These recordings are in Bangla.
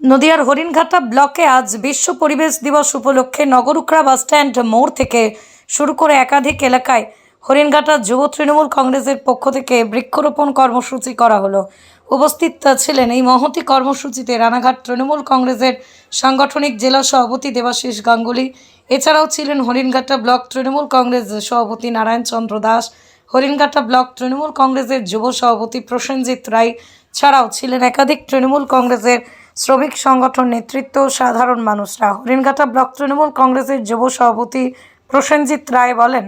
নদিয়ার হরিণঘাটা ব্লকে আজ বিশ্ব পরিবেশ দিবস উপলক্ষে নগরুকড়া বাসস্ট্যান্ড মোড় থেকে শুরু করে একাধিক এলাকায় হরিণঘাটা যুব তৃণমূল কংগ্রেসের পক্ষ থেকে বৃক্ষরোপণ কর্মসূচি করা হলো। উপস্থিত ছিলেন এই মহতি কর্মসূচিতে রানাঘাট তৃণমূল কংগ্রেসের সাংগঠনিক জেলা সভাপতি দেবাশিস গাঙ্গুলি, এছাড়াও ছিলেন হরিণঘাটা ব্লক তৃণমূল কংগ্রেস সভাপতি নারায়ণ চন্দ্র দাস, হরিণঘাটা ব্লক তৃণমূল কংগ্রেসের যুব সভাপতি প্রসেনজিৎ রায়, ছাড়াও ছিলেন একাধিক তৃণমূল কংগ্রেসের শ্রমিক সংগঠন নেতৃত্ব সাধারণ মানুষরা। হরিণঘাটা ব্লক তৃণমূল কংগ্রেসের যুব সভাপতি প্রসেনজিৎ রায় বলেন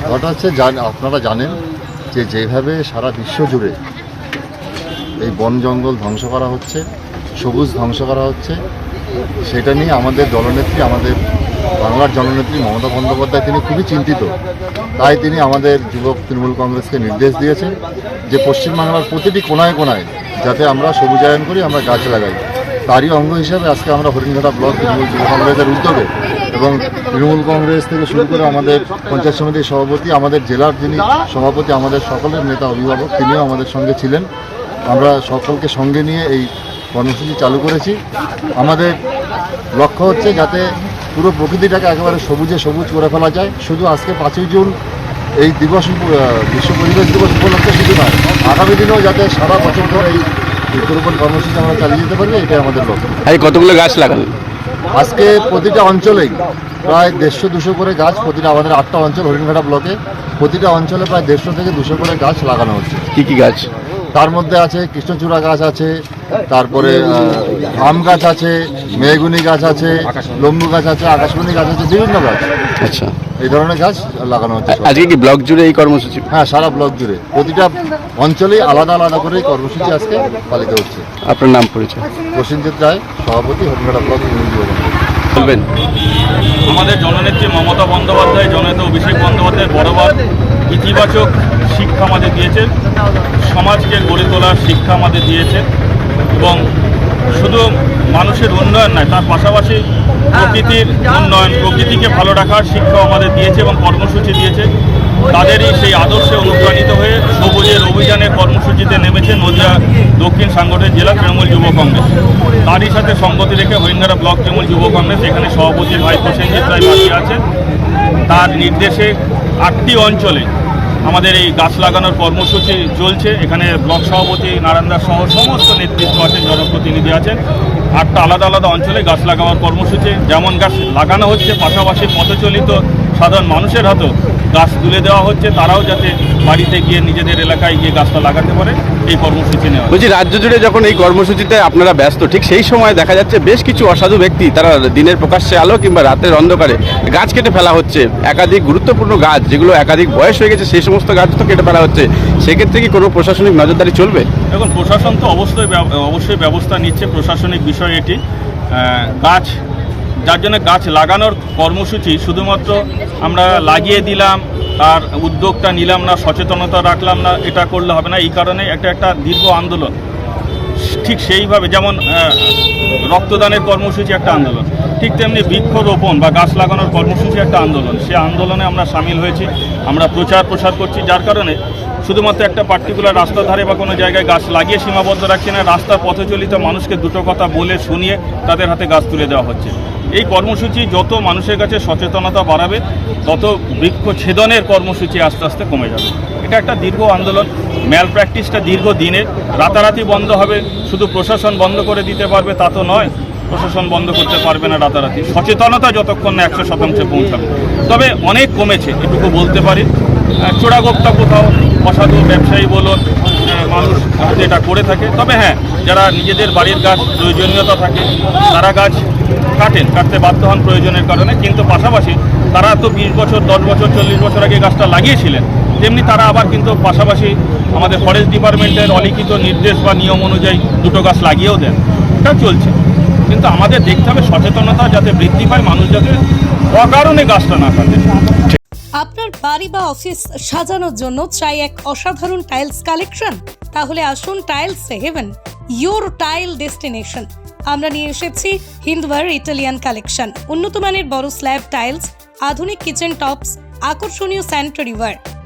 ব্যাপারটা হচ্ছে আপনারা জানেন যে যেভাবে সারা বিশ্ব জুড়ে এই বন জঙ্গল ধ্বংস করা হচ্ছে, সবুজ ধ্বংস করা হচ্ছে, সেটা নিয়ে আমাদের দলনেত্রী, আমাদের বাংলার জননেত্রী মমতা বন্দ্যোপাধ্যায় তিনি খুবই চিন্তিত। তাই তিনি আমাদের যুবক তৃণমূল কংগ্রেসকে নির্দেশ দিয়েছেন যে পশ্চিমবাংলার প্রতিটি কোনায় কোনায় যাতে আমরা সবুজায়ন করি, আমরা গাছ লাগাই। তারই অঙ্গ হিসাবে আজকে আমরা হরিণঘাটা ব্লক তৃণমূল যুব কংগ্রেসের উদ্যোগে এবং তৃণমূল কংগ্রেস থেকে শুরু করে আমাদের পঞ্চায়েত সমিতির সভাপতি, আমাদের জেলার যিনি সভাপতি, আমাদের সকলের নেতা অভিভাবক, তিনিও আমাদের সঙ্গে ছিলেন। আমরা সকলকে সঙ্গে নিয়ে এই কর্মসূচি চালু করেছি। আমাদের লক্ষ্য হচ্ছে যাতে পুরো প্রকৃতিটাকে একেবারে সবুজে সবুজ করে ফেলা যায়। শুধু আজকে পাঁচই জুন এই দিবস বিশ্ব পরিবেশ দিবস উপলক্ষে শুধু নয় আগামী দিনেও যাতে সারা বছর ধরে এই বৃক্ষরোপণ কর্মসূচি আমরা চালিয়ে যেতে পারি এটাই আমাদের লক্ষ্য। এই কতগুলো গাছ লাগালেন? আজকে প্রতিটা অঞ্চলেই প্রায় দেড়শো দুশো করে গাছ প্রতিটা আমাদের আটটা অঞ্চল হরিণঘাটা ব্লকে প্রতিটা অঞ্চলে প্রায় দেড়শো থেকে দুশো করে গাছ লাগানো হচ্ছে। কি কি গাছ? তার মধ্যে আছে কৃষ্ণচূড়া গাছ আছে তারপরে আম গাছ আছে মেহগুনি গাছ আছে লম্বু গাছ আছে আকাশমণি গাছ আছে বিভিন্ন গাছ। আচ্ছা। এই ধরনের গাছ লাগানো হচ্ছে। আজকে কি ব্লক জুড়ে এই কর্মসূচি? হ্যাঁ সারা ব্লক জুড়ে। প্রতিটা অঞ্চলেই আলাদা আলাদা করে এই কর্মসূচি আজকে পালিত হচ্ছে। আপনার নাম পরিচয়? প্রসেনজিৎ রায় সভাপতি হরিণঘাটা ব্লক। বলবেন। আমাদের জননেত্রী মমতা বন্দ্যোপাধ্যায় জননেতা অভিষেক বন্দ্যোপাধ্যায় বরাবর ইতিবাচক শিক্ষা আমাদের দিয়েছেন। সমাজকে গড়ে তোলার শিক্ষা আমাদের দিয়েছে এবং শুধু মানুষের উন্নয়ন নয় তার পাশাপাশি প্রকৃতির উন্নয়ন প্রকৃতিকে ভালো রাখার শিক্ষা আমাদের দিয়েছে এবং কর্মসূচি দিয়েছে। তাদেরই সেই আদর্শে অনুপ্রাণিত হয়ে সবুজের অভিযানের কর্মসূচিতে নেমেছে নদিয়া দক্ষিণ সাংগঠনিক জেলা তৃণমূল যুব কংগ্রেস। তারই সাথে সঙ্গতি রেখে হরিণঘাটা ব্লক তৃণমূল যুব কংগ্রেস এখানে সভাপতি ভাই প্রসেনজিৎ রায় বাকি আছেন তার নির্দেশে আটটি অঞ্চলে আমাদের এই গাছ লাগানোর কর্মসূচি চলছে। এখানে ব্লক সভাপতি নারায়ণদার সহ সমস্ত নেতৃত্ব আছেন, জনপ্রতিনিধি আছেন। আটটা আলাদা আলাদা অঞ্চলে গাছ লাগানোর কর্মসূচি। যেমন গাছ লাগানো হচ্ছে, পাশাপাশি পথচলিত সাধারণ মানুষের হাতেও গাছ তুলে দেওয়া হচ্ছে। তারাও যাতে বাড়িতে গিয়ে নিজেদের এলাকায় গিয়ে গাছটা লাগাতে পারে এই কর্মসূচি নেওয়া বলছি রাজ্য জুড়ে যখন এই কর্মসূচিতে আপনারা ব্যস্ত ঠিক সেই সময় দেখা যাচ্ছে বেশ কিছু অসাধু ব্যক্তি তারা দিনের প্রকাশ্যে আলো কিংবা রাতের অন্ধকারে গাছ কেটে ফেলা হচ্ছে। একাধিক গুরুত্বপূর্ণ গাছ যেগুলো একাধিক বয়স হয়ে গেছে সেই সমস্ত গাছ তো কেটে ফেলা হচ্ছে। সেক্ষেত্রে কি কোনো প্রশাসনিক নজরদারি চলবে? এখন প্রশাসন তো অবশ্যই অবশ্যই ব্যবস্থা নিচ্ছে। প্রশাসনিক বিষয় এটি। গাছ যার জন্য গাছ লাগানোর কর্মসূচি শুধুমাত্র আমরা লাগিয়ে দিলাম আর উদ্যোগটা নিলাম না, সচেতনতা রাখলাম না, এটা করলে হবে না। এই কারণে একটা একটা দীর্ঘ আন্দোলন। ঠিক সেইভাবে, যেমন রক্তদানের কর্মসূচি একটা আন্দোলন, ঠিক তেমনি বৃক্ষরোপণ বা গাছ লাগানোর কর্মসূচি একটা আন্দোলন। সে আন্দোলনে আমরা সামিল হয়েছি, আমরা প্রচার প্রসার করছি, যার কারণে শুধুমাত্র একটা পার্টিকুলার রাস্তার ধারে বা কোনো জায়গায় গাছ লাগিয়ে সীমাবদ্ধ রাখছি না, রাস্তার পথচলিত মানুষকে দুটো কথা বলে শুনিয়ে তাদের হাতে গাছ তুলে দেওয়া হচ্ছে। এই কর্মসূচি যত মানুষের কাছে সচেতনতা বাড়াবে তত বৃক্ষ ছেদনের কর্মসূচি আস্তে আস্তে কমে যাবে। এটা একটা দীর্ঘ আন্দোলন ম্যাল প্র্যাকটিসটা দীর্ঘ দিনের রাতারাতি বন্ধ হবে শুধু প্রশাসন বন্ধ করে দিতে পারবে তা তো নয় প্রশাসন বন্ধ করতে পারবে না রাতারাতি। সচেতনতা যতক্ষণ না একশো শতাংশে পৌঁছাবে। তবে অনেক কমেছে এটুকু বলতে পারি। আহ, চোরাগোপ্তা কোথাও অসাধু ব্যবসায়ী বলুন মানুষ এটা করে থাকে। তবে হ্যাঁ যারা নিজেদের বাড়ির গাছ প্রয়োজনীয়তা থাকে, তারা গাছ কাটেন, কাটতে বাধ্য হন প্রয়োজনের কারণে। কিন্তু পাশাপাশি তারা তো বিশ বছর, দশ বছর, চল্লিশ বছর আগে গাছটা লাগিয়েছিলেন। তেমনি তারা আবার কিন্তু পাশাপাশি আমাদের ফরেস্ট ডিপার্টমেন্টের অলিখিত নির্দেশ বা নিয়ম অনুযায়ী দুটো গাছ লাগিয়েও দেন। এটা চলছে। কিন্তু আমাদের দেখতে হবে সচেতনতা যাতে বৃদ্ধি পায়, মানুষ যাতে অকারণে গাছটা না কাটে। আপনার বাড়ি বা অফিস সাজানোর জন্য চাই এক অসাধারণ টাইলস কালেকশন তাহলে আসুন tiles heaven your tile destination আমরা নিয়ে এসেছি হিন্দওয়ার ইটালিয়ান কালেকশন উন্নত মানের বড় স্ল্যাব টাইলস আধুনিক কিচেন টপস আকর্ষণীয় স্যানিটারি ওয়্যার